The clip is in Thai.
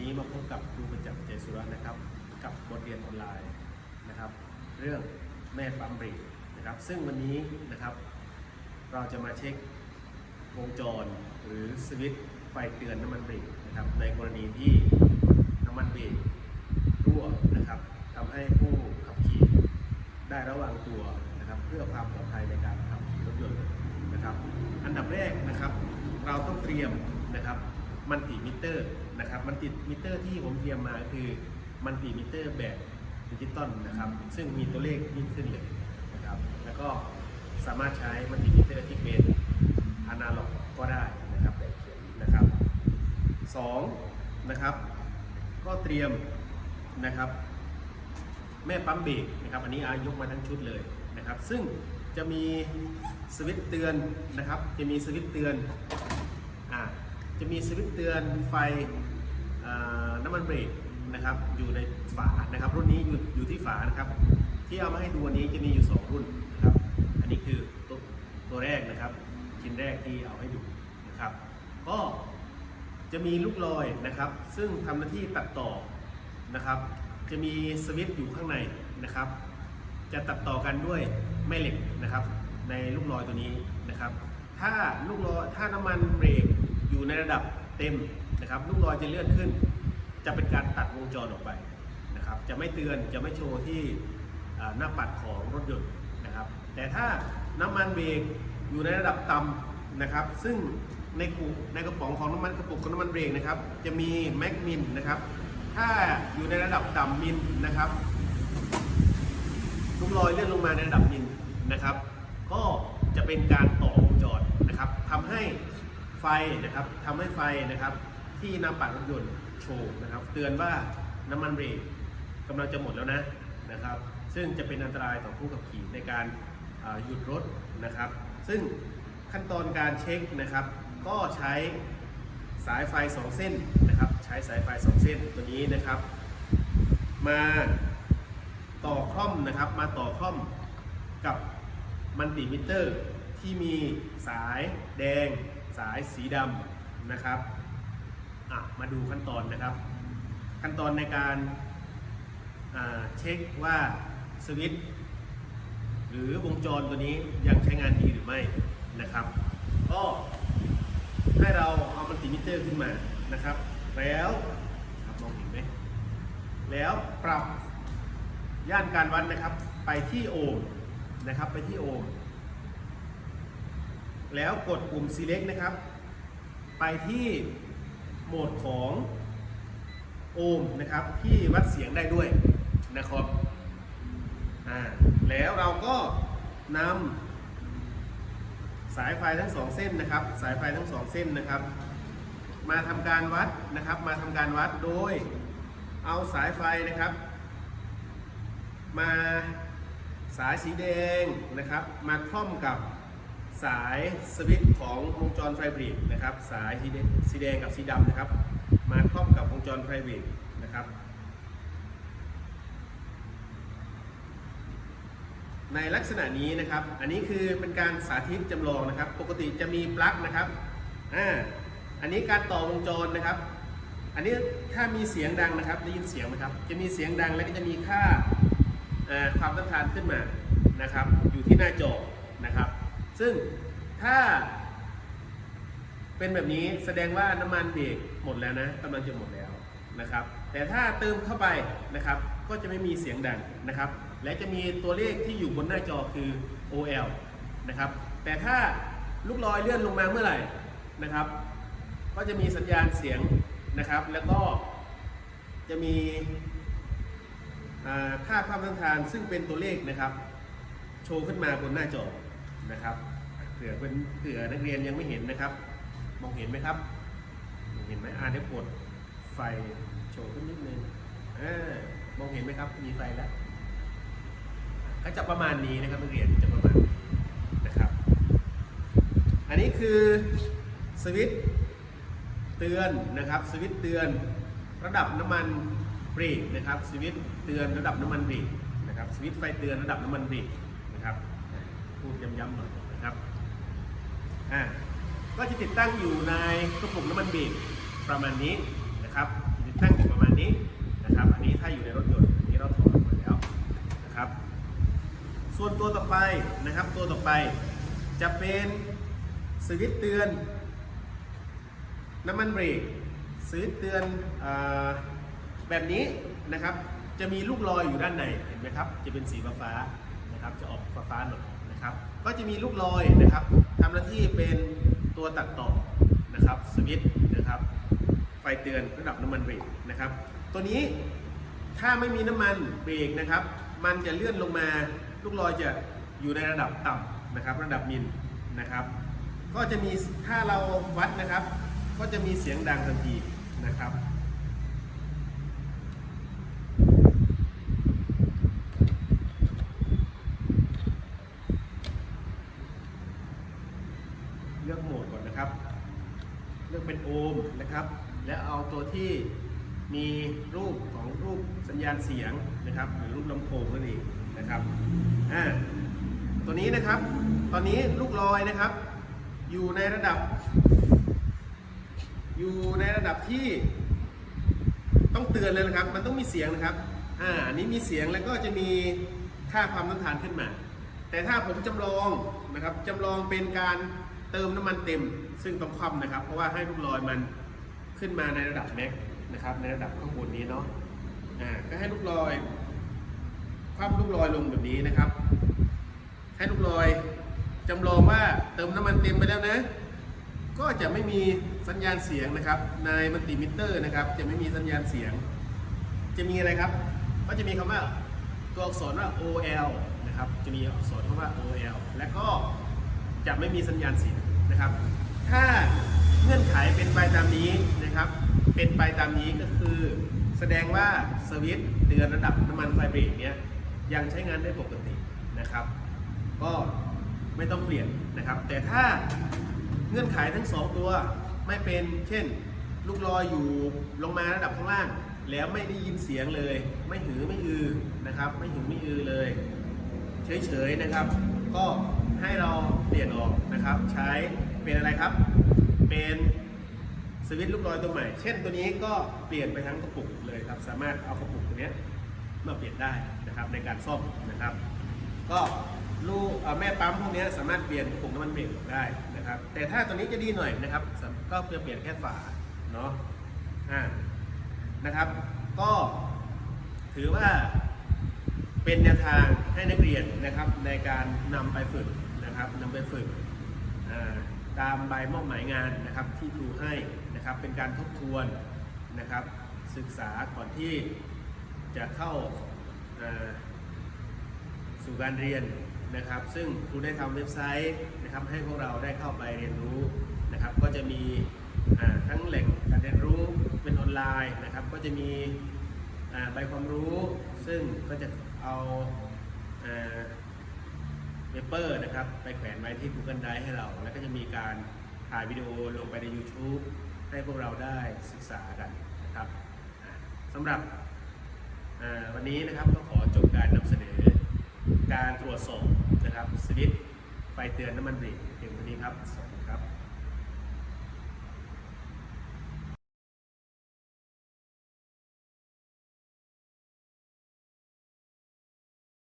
นี้มาพบกับครูประจักษ์ใจสุรัตน์นะครับ กับบทเรียนออนไลน์นะครับ เรื่องแม่ปั๊มเบรกนะครับ ซึ่งวันนี้นะครับ เราจะมาเช็ควงจรหรือสวิตช์ไฟเตือนน้ำมันเบรกนะครับ ในกรณีที่น้ำมันเบรกรั่วนะครับทำให้ผู้ขับขี่ได้ระวังตัวนะครับ เพื่อความปลอดภัยในการขับขี่รถยนต์นะครับ อันดับแรกนะครับ เราต้องเตรียมนะครับ มันติมิเตอร์นะครับมันติดมิเตอร์ที่ผมเตรียมมาคือมันติมิเตอร์แบบดิจิตอลนะครับ ซึ่งมีตัวเลขยิ่งขึ้นเลยนะครับ แล้วก็สามารถใช้มันติมิเตอร์ที่เป็นอนาล็อกก็ได้นะครับแบบเขียนนะครับสองนะครับ ก็เตรียมนะครับ แม่ปั๊มเบรกนะครับอันนี้อายกมาทั้งชุดเลยนะครับ ซึ่งจะมีสวิตช์เตือนนะครับ จะมีสวิตช์เตือน จะมีสวิตช์เตือนไฟน้ำมันเบรกนะครับอยู่ในฝานะครับรุ่นนี้อยู่อยู่ที่ฝานะครับ ที่เอามาให้ดูวันนี้จะมีอยู่ 2 รุ่นนะครับ อันนี้คือตัวตัวแรกนะครับ ชิ้นแรกที่เอาให้ดูนะครับ ก็จะมีลูกลอยนะครับ ซึ่งทำหน้าที่ตัดต่อนะครับ จะมีสวิตช์อยู่ข้างในนะครับ จะตัดต่อกันด้วยแม่เหล็กนะครับ ในลูกลอยตัวนี้นะครับ ถ้าลูกลอยถ้าน้ำมันเบรก อยู่ในระดับเต็มนะครับลูกลอยจะเลื่อนขึ้น จะเป็นการตัดวงจรออกไปนะครับ จะไม่เตือนจะไม่โชว์ที่หน้าปัดของรถยนต์นะครับ แต่ถ้าน้ำมันเบรกอยู่ในระดับต่ำนะครับ ซึ่งในกุในกระป๋องของน้ำมันกระปุกของน้ำมันเบรกนะครับ จะมีแมกมินนะครับ ถ้าอยู่ในระดับต่ำมิลนะครับลูกลอยเลื่อนลงมาในระดับมิลนะครับ ก็จะเป็นการต่อวงจรนะครับทำให้ ไฟนะครับทำให้ไฟนะครับ ที่หน้าปัดรถยนต์โชว์นะครับ เตือนว่าน้ำมันเบรกกำลังจะหมดแล้วนะนะครับ ซึ่งจะเป็นอันตรายต่อผู้ขับขี่ในการหยุดรถนะครับ ซึ่งขั้นตอนการเช็คนะครับ ก็ใช้สายไฟ 2 เส้นนะครับ ใช้สายไฟ 2 เส้นตัวนี้นะครับ มาต่อคล่อมนะครับ มาต่อคล่อมกับมันติมิเตอร์ที่มีสายแดง สายสีดำนะครับมาดูขั้นตอนนะครับ ขั้นตอนในการาเช็คว่าสวิตช์หรือวงจรตัวนี้ยังใช้งานดีหรือไม่นะครับ ก็ให้เราเอามันติมิเตอร์ขึ้นมานะครับ แล้วครับมองเห็นไหมแล้วปรับย่านการวัดนะครับไปที่โอห์มนะครับไปที่โอห์ม แล้วกดปุ่ม select นะครับ ไปที่โหมดของโอห์มนะครับ ที่วัดเสียงได้ด้วยนะครับอ่าแล้วเราก็นำสายไฟทั้งสองเส้นนะครับ สายไฟทั้งสองเส้นนะครับ มาทำการวัดนะครับ มาทำการวัดโดยเอาสายไฟนะครับ มาสายสีแดงนะครับ มาคล่อมกับ สายสวิตช์ของวงจรไฟเบรกนะครับ สายสีแดงสีแดงกับสีดำนะครับ มาคล่อมกับวงจรไฟเบรกนะครับ ในลักษณะนี้นะครับ อันนี้คือเป็นการสาธิตจำลองนะครับ ปกติจะมีปลั๊กนะครับอ่าอันนี้การต่อวงจรนะครับ อันนี้ถ้ามีเสียงดังนะครับได้ยินเสียงไหมครับ จะมีเสียงดังแล้วก็จะมีค่าความต้านทานขึ้นมานะครับ อยู่ที่หน้าจอนะครับ ซึ่งถ้า เป็นแบบนี้แสดงว่าน้ำมันเบรกหมดแล้วนะกำลังจะหมดแล้วนะครับ แต่ถ้าเติมเข้าไปนะครับ ก็จะไม่มีเสียงดังนะครับ และจะมีตัวเลขที่อยู่บนหน้าจอคือ OL นะครับ แต่ถ้าลูกลอยเลื่อนลงมาเมื่อไหร่นะครับ ก็จะมีสัญญาณเสียงนะครับ แล้วก็จะมีค่าความต้านทานซึ่งเป็นตัวเลขนะครับ โชว์ขึ้นมาบนหน้าจอ นะครับเผื่อเป็นเผื่อนักเรียนยังไม่เห็นนะครับ มองเห็นไหมครับมองเห็นไหมอ่าเดี๋ยวกดไฟโชว์ขึ้นนิดนึงอามองเห็นไหมครับ มีไฟแล้วก็จะประมาณนี้นะครับนักเรียนจะประมาณนะครับ อันนี้คือสวิตเตือนนะครับสวิตเตือนระดับน้ำมันเบรกนะครับสวิตเตือนระดับน้ำมันเบรกนะครับสวิตไฟเตือนระดับน้ำมันเบรกนะครับ พูดย้ำๆหน่อยนะครับอ่าก็จะติดตั้งอยู่ในกระปุกน้ำมันเบรกประมาณนี้นะครับติดตั้งอยู่ประมาณนี้นะครับ อันนี้ถ้าอยู่ในรถยนต์นี่เราถอดออกมาแล้วนะครับ ส่วนตัวต่อไปนะครับ ตัวต่อไปจะเป็นสวิตเตือน น้ำมันเบรกสวิตเตือนอแบบนี้นะครับ จะมีลูกลอยอยู่ด้านในเห็นไหมครับ จะเป็นสีฟ้านะครับ จะออกฟ้าๆหน่อย นะครับ ก็จะมีลูกลอยนะครับทำหน้าที่เป็นตัวตัดต่อนะครับสวิตช์นะครับ ไฟเตือนระดับน้ำมันเบรกนะครับ ตัวนี้ถ้าไม่มีน้ำมันเบรกนะครับ มันจะเลื่อนลงมาลูกลอยจะอยู่ในระดับต่ำนะครับ ระดับมิลนะครับ ก็จะมีถ้าเราวัดนะครับ ก็จะมีเสียงดังทันทีนะครับ เลือกโหมดก่อนนะครับ เลือกเป็นโอห์มนะครับ และเอาตัวที่ มีรูปของรูปสัญญาณเสียงนะครับ หรือรูปลำโพงนั่นเองนะครับอ่าตัวนี้นะครับ ตอนนี้ลูกลอยนะครับ อยู่ในระดับ อยู่ในระดับที่ ต้องเตือนเลยนะครับ มันต้องมีเสียงนะครับอ่าอันนี้มีเสียงแล้วก็จะมีค่าความต้านทานขึ้นมา แต่ถ้าผมจำลองนะครับจำลองเป็นการเติมน้ำมันเต็ม ซึ่งต้องคว่ำนะครับ เพราะว่าให้ลูกลอยมันขึ้นมาในระดับแม็ก นะครับ ในระดับข้างบนนี้เนาะอ่าก็ให้ลูกลอยคว่ำลูกลอยลงแบบนี้นะครับ ให้ลูกลอยจำลองว่าเติมน้ำมันเต็มไปแล้วนะ ก็จะไม่มีสัญญาณเสียงนะครับ ในมัลติมิเตอร์นะครับ จะไม่มีสัญญาณเสียง จะมีอะไรครับ ก็จะมีคำว่าตัวอักษรว่า OL นะครับ จะมีอักษรคำว่า OL และก็จะไม่มีสัญญาณเสียงนะครับ ถ้าเงื่อนไขเป็นไปตามนี้นะครับ เป็นไปตามนี้ก็คือ แสดงว่าสวิตช์เตือนระดับน้ำมันไฟเบรกเนี้ยยังใช้งานได้ปกตินะครับ ก็ไม่ต้องเปลี่ยนนะครับ แต่ถ้าเงื่อนไขทั้งสองตัวไม่เป็นเช่น ลูกลอยอยู่ลงมาระดับข้างล่าง แล้วไม่ได้ยินเสียงเลย ไม่หือไม่อือนะครับ ไม่หือไม่อือเลย เฉยๆนะครับ ก็ให้เราเปลี่ยนออกนะครับ ใช้เป็นอะไรครับ เป็น สวิตช์ลูกลอยตัวใหม่ เช่นตัวนี้ก็เปลี่ยนไปทั้งกระปุกเลยครับ สามารถเอากระปุกตัวนี้มาเปลี่ยนได้นะครับในการซ่อมนะครับ ก็ลูกแม่ปั๊มพวกนี้สามารถเปลี่ยนกระปุกน้ำมันเบรกได้นะครับ แต่ถ้าตัวนี้จะดีหน่อยนะครับสำก็จะเปลี่ยนแค่ฝาเนาะอ่านะครับ ก็ถือว่าเป็นแนวทางให้นักเรียนนะครับในการนำไปฝึกนะครับนำไปฝึกตามใบมอบหมายงานนะครับที่ครูให้ นะครับเป็นการทบทวนนะครับศึกษาก่อนที่จะเข้าสู่การเรียนนะครับ ซึ่งครูได้ทำเว็บไซต์นะครับให้พวกเราได้เข้าไปเรียนรู้นะครับก็จะมีทั้งแหล่งการเรียนรู้เป็นออนไลน์นะครับ ก็จะมีใบความรู้ซึ่งก็จะเอาเปเปอร์นะครับไปแขวนไว้ที่ Google Drive ให้เรา แล้วก็จะมีการถ่ายวิดีโอลงไปใน YouTube ให้พวกเราได้ศึกษากันนะครับสำหรับวันนี้นะครับก็ขอจบการนำเสนอการตรวจสอบนะครับสวิตไฟเตือนน้ำมันเบรกเพียงเท่านี้ครับ สวัสดีครับ